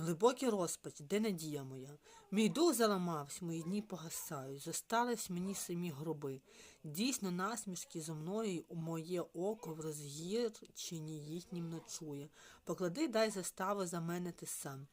Глибокий розпач, де надія моя? Мій дух заламався, мої дні погасають, зостались мені самі гроби. Дійсно, насмішки зо мною моє око в розгірченні їхнім ночує. Поклади, дай застави за мене ти сам.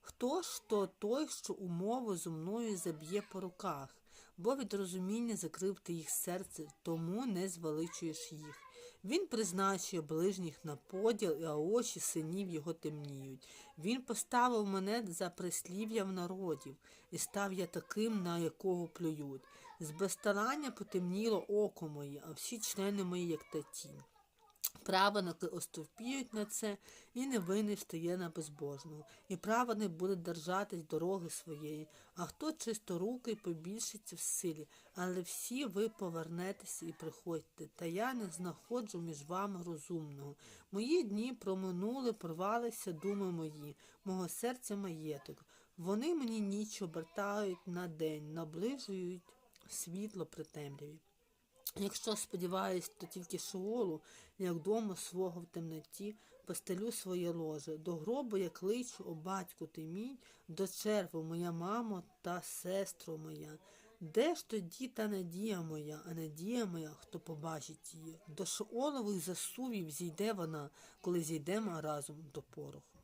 Хто ж то той, що умову зо мною заб'є по руках? Бо від розуміння закрив ти їх серце, тому не звеличуєш їх. Він призначує ближніх на поділ, а очі синів його темніють. Він поставив мене за прислів'ям народів, і став я таким, на якого плюють. З безстарання потемніло око моє, а всі члени мої, як та тінь. Праведники остовпіють на це, і невинний встає на безбожного, і праведник буде держатись дороги своєї, а хто чисторукий побільшиться в силі, але всі ви повернетеся і приходьте, та я не знаходжу між вами розумного. Мої дні проминули, порвалися думи мої, мого серця маєток. Вони мені ніч обертають на день, наближують світло при темряві. Якщо сподіваюсь, то тільки шеолу, як дома свого в темноті, постелю своє ложе. До гробу я кличу, о батьку ти мій, до черву моя мамо та сестро моя. Де ж тоді та надія моя, а надія моя, хто побачить її? До шеолових засувів зійде вона, коли зійдемо разом до пороху.